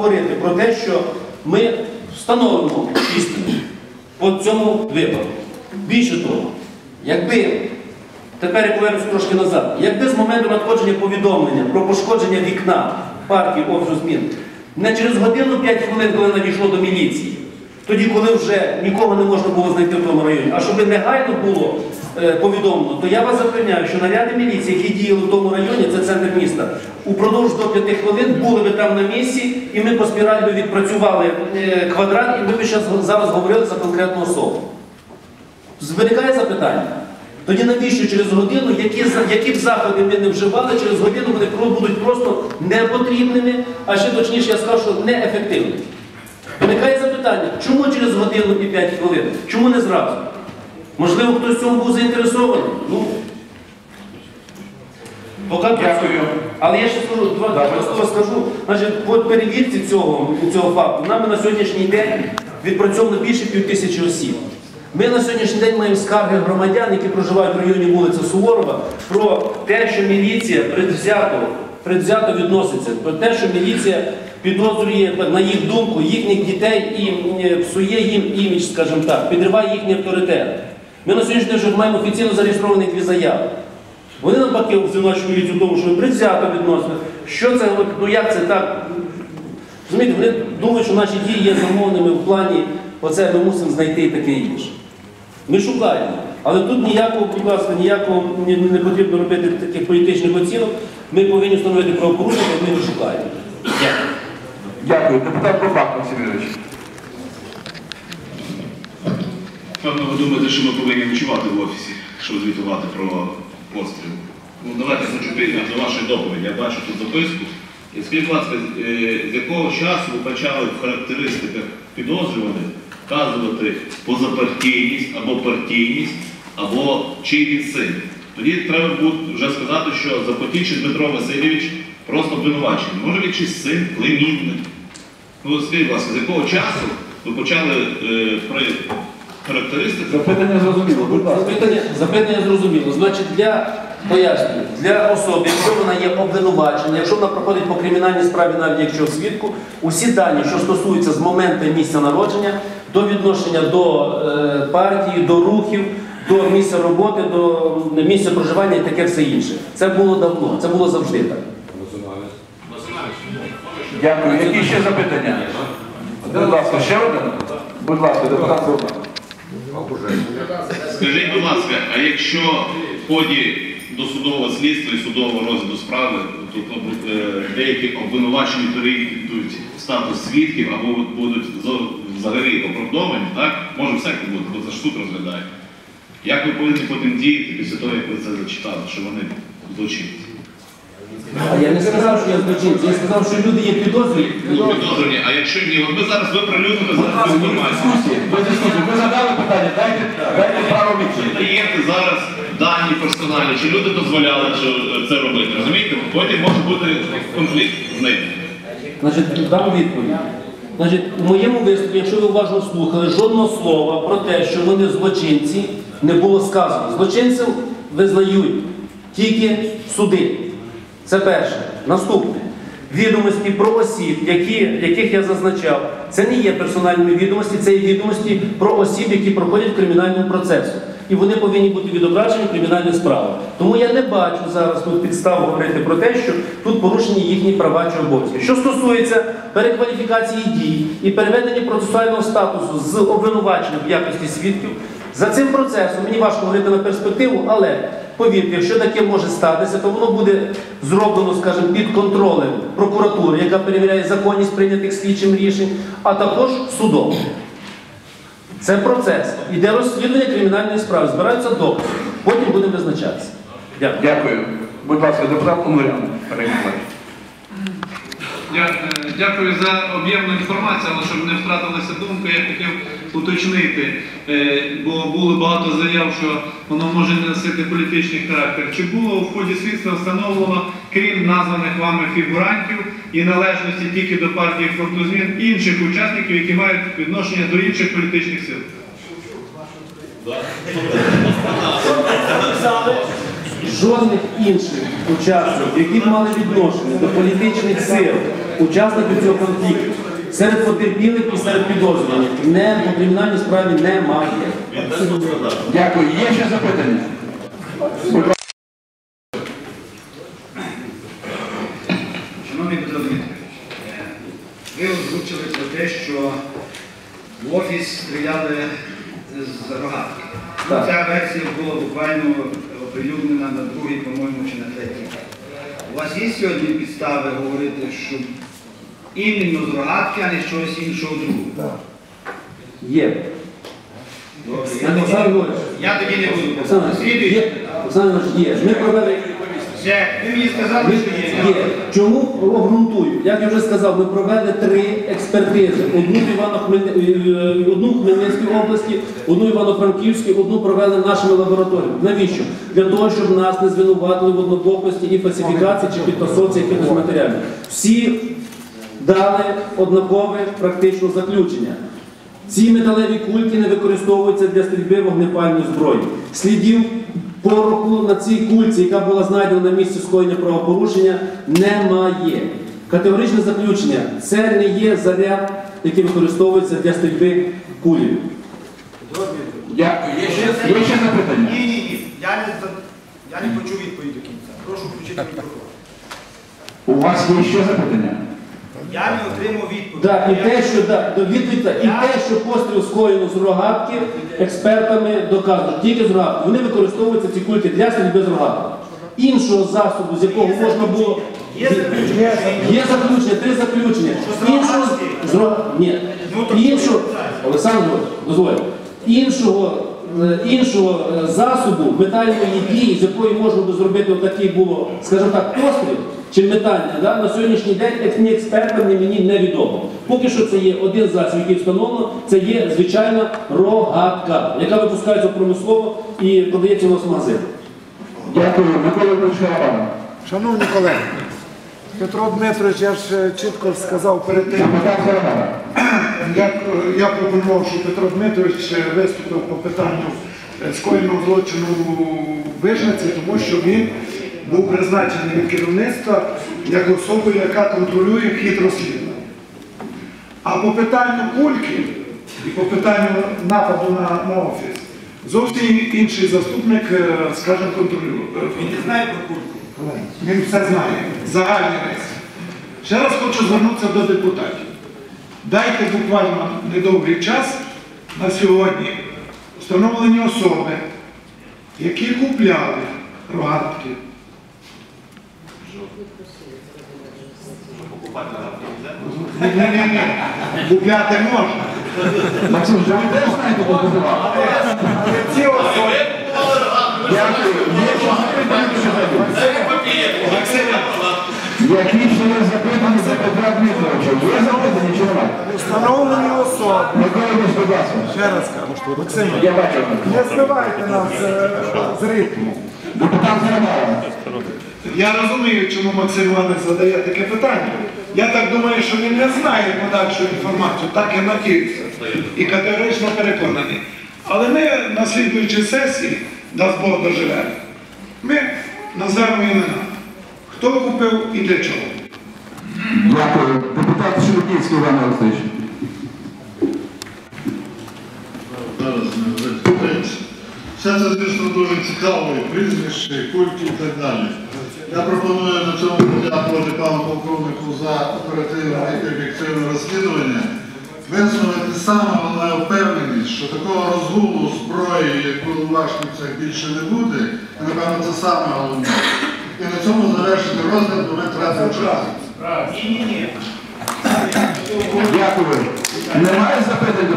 говорити про те, що ми встановимо істину по цьому випадку. Більше того, якби Тепер я повернусь трошки назад. Якби з моменту надходження повідомлення про пошкодження вікна партії офісу змін не через годину 5 хвилин, коли надійшло до міліції, тоді, коли вже нікого не можна було знайти в тому районі, а щоб негайно було е, повідомлено, то я вас запевняю, що наряди міліції, які діяли в тому районі, це центр міста, упродовж до 5 хвилин були би там на місці, і ми по спіралі відпрацювали е, квадрат, і ми б зараз говорили за конкретну особу. Виникає запитання. Тоді навіщо через годину, які, які б заходи ми не вживали, через годину вони будуть просто непотрібними, а ще точніше я скажу, що неефективними. Виникає запитання, чому через годину і 5 хвилин? Чому не зразу? Можливо, хтось в цьому був заінтересований? Ну, поки працюю. Але я ще скажу, два, слова скажу. Значить, по перевірці цього, цього факту нами на сьогоднішній день відпрацьовано більше пів тисячі осіб. Ми на сьогоднішній день маємо скарги громадян, які проживають в районі вулиці Суворова, про те, що міліція предвзято, предвзято відноситься, про те, що міліція підозрює, на їх думку, їхніх дітей і е, псує їм імідж, скажімо так, підриває їхній авторитет. Ми на сьогоднішній день маємо офіційно зареєстровані дві заяви. Вони навпаки обвинувачують міліцію тому, що ви предвзято відносите. Що це, ну як це так? Розумієте, вони думають, що наші дії є замовними в плані, оце ми мусимо знайти і таке інше. Ми шукаємо. Але тут ніякого, будь ласка, ніякого не потрібно робити таких політичних оцінок. Ми повинні встановити правопорушення, ми їх шукаємо. Дякую. Дякую. Депутат Бабак Максим Юрійович. Певно, ви думаєте, що ми повинні ночувати в офісі, щоб звітувати про постріл. Ну, давайте зачепити до вашої доповіді. Я бачу тут записку. І скажіть, будь ласка, з е, з якого часу ви почали в характеристиках підозрюваних вказувати позапартійність або партійність, або чий він син? Тоді треба буде вже сказати, що Запотічий Дмитро Васильович просто обвинувачений. Може він чийсь син, племінник. Ну, скажіть, будь ласка, з якого часу ви почали е, при характеристиках Запитання зрозуміло, будь ласка. Запитання, запитання зрозуміло. Значить, для пояснення, для особи, якщо вона є обвинувачена, якщо вона проходить по кримінальній справі, навіть якщо свідку, усі дані, що стосуються з моменту і місця народження, до відношення до е, партії, до рухів, до місця роботи, до місця проживання і таке все інше. Це було давно, це було завжди так. Дякую. Які ще запитання? Будь ласка, ще один? Будь ласка, депутат Бабак. Скажіть, будь ласка, а якщо в ході досудового слідства і судового розгляду справи мабуть, е, деякі обвинувачені перейдуть в статус свідків або будуть взагалі оправдовані, так? Може всяке бути, бо це ж суд розглядає. Як ви повинні потім діяти після того, як ви це зачитали, що вони злочинці? Я не сказав, що я злочинець, я сказав, що люди є підозрюють. Підозрювані, а якщо ні, от ми зараз ви прилюднили зараз інформацію. Дискусії, без дискусії. Ви задали питання, дайте, дайте право Ви відповіді. даєте зараз дані персональні, чи люди дозволяли що- це робити, розумієте? Потім може бути конфлікт з ними. Значить, дам відповідь. Значить, у моєму виступі, якщо ви уважно слухали, жодного слова про те, що вони злочинці, не було сказано. Злочинців визнають тільки суди. Це перше. Наступне. Відомості про осіб, які, яких я зазначав, це не є персональні відомості, це є відомості про осіб, які проходять кримінальний процес. І вони повинні бути відображені в кримінальних справах. Тому я не бачу зараз тут підстав говорити про те, що тут порушені їхні права чи обов'язки. Що стосується перекваліфікації дій і переведення процесуального статусу з обвинувачених в якості свідків, за цим процесом мені важко говорити на перспективу, але повірте, якщо таке може статися, то воно буде зроблено, скажімо, під контролем прокуратури, яка перевіряє законність прийнятих слідчим рішень, а також судом. Це процес. Іде розслідування кримінальної справи, збираються докази. Потім будемо визначатися. Дякую. Дякую. Будь ласка, депутат Умирян. Я, е, Дякую за об'ємну інформацію, але щоб не втратилася думка, я хотів уточнити, е, бо було багато заяв, що воно може не носити політичний характер. Чи було в ході слідства встановлено, крім названих вами фігурантів і належності тільки до партії фронтозмін, інших учасників, які мають відношення до інших політичних сил? Жодних інших учасників, які б мали відношення до політичних сил учасників цього конфлікту. Серед потерпілих і серед підозрюваних не по кримінальній справі немає. Дякую. Є ще запитання? Шановний Петро Дмитрович, ви озвучили про те, що в офіс стріляли з рогатки. Ця версія була буквально оприлюднена на другий, по-моєму, чи на третій. У вас є сьогодні підстави говорити, що іменно з рогатки, а не щось іншого другого? Є. Добре, я тоді- Я тоді не буду Оксана, є. Оксана, є. Ми провели Все, ви мені сказали, що є. Є. Чому обґрунтую? Як я вже сказав, ми провели три експертизи: одну в Івано-Хмельни- одну в Хмельницькій області, одну в Івано-Франківській, одну провели нашими лабораторіями. Навіщо? Для того, щоб нас не звинуватили в однобокості і фальсифікації чи підтасовці якихось матеріалів. Всі дали однакове практичне заключення. Ці металеві кульки не використовуються для стрільби вогнепальної зброї. Слідів пороху на цій кульці, яка була знайдена на місці скоєння правопорушення, немає. Категоричне заключення це не є заряд, який використовується для стрільби кулею. Дякую. Є ще, є ще запитання? Ні, ні, ні. Я не, я не почув відповідь до кінця. Прошу включити мікрофон. У вас є ще запитання? Я не отримав відповідь. Так, і те, що да, до відповідь, так, і те, що постріл скоєно з рогатки, експертами доказують, тільки з рогатки. Вони використовуються ці кульки для стрільби з рогатки. Іншого засобу, з якого можна було. Є заключення? Є заключення, три заключення. Що з Іншого рогатки? з ро- ні. Ну, то Іншого. Олександр, дозвольте. Іншого, е, іншого е, засобу метальної дії, з якої можна було зробити отакий було, скажімо так, постріл чи метання, да, на сьогоднішній день ні експертам, ні мені невідомо. Поки що це є один засіб, який встановлено, це є звичайна рогатка, яка випускається промислово і продається у нас в магазинах. Дякую. Микола Іванович Шановні колеги, Петро Дмитрович, я ж е, чітко сказав перед тим, е, я пропонував, що Петро Дмитрович е, виступив по питанню е, скоєного злочину в Вижниці, тому що він був призначений від керівництва як особа, яка контролює хід розслідування. А по питанню кульки і по питанню нападу на, на офіс, зовсім інший заступник, е, скажімо, контролює. Він не знає про кульку. Він все знає, загальний весь. Ще раз хочу звернутися до депутатів. Дайте буквально недовгий час на сьогодні встановлені особи, які купляли рогатки. Ні-ні-ні, купляти можна. Максим, вже ви теж знаєте, хто будував? Але ці особи, Які ще є запитання за Петра Дмитровича? Є запитання чи немає? встановлені особи. Микола будь. Ще раз кажу, Максим, Я бачу. не збивайте нас е, з ритму. Депутат Шарабан. Я розумію, чому Максим Іванович задає таке питання. Я так думаю, що він не знає подальшу інформацію, так я надіюся. І категорично переконаний. Але ми на слідуючій сесії, дасть Бог доживемо, ми назвемо імена. Хто купив і для чого. Дякую. Депутат Шелудницький Іван Олексійович. Зараз. Все це, звісно, дуже цікаво, і прізвище, і кульки і так далі. Я пропоную на цьому подякувати пану полковнику за оперативне і об'єктивне розслідування. Висловити саме головне впевненість, що такого розгулу зброї, як було в Вашківцях, більше не буде. І, напевно, це саме головне. І на цьому завершити розгляд, бо ми тратимо час. Ні-ні-ні. Дякую. Немає запитань до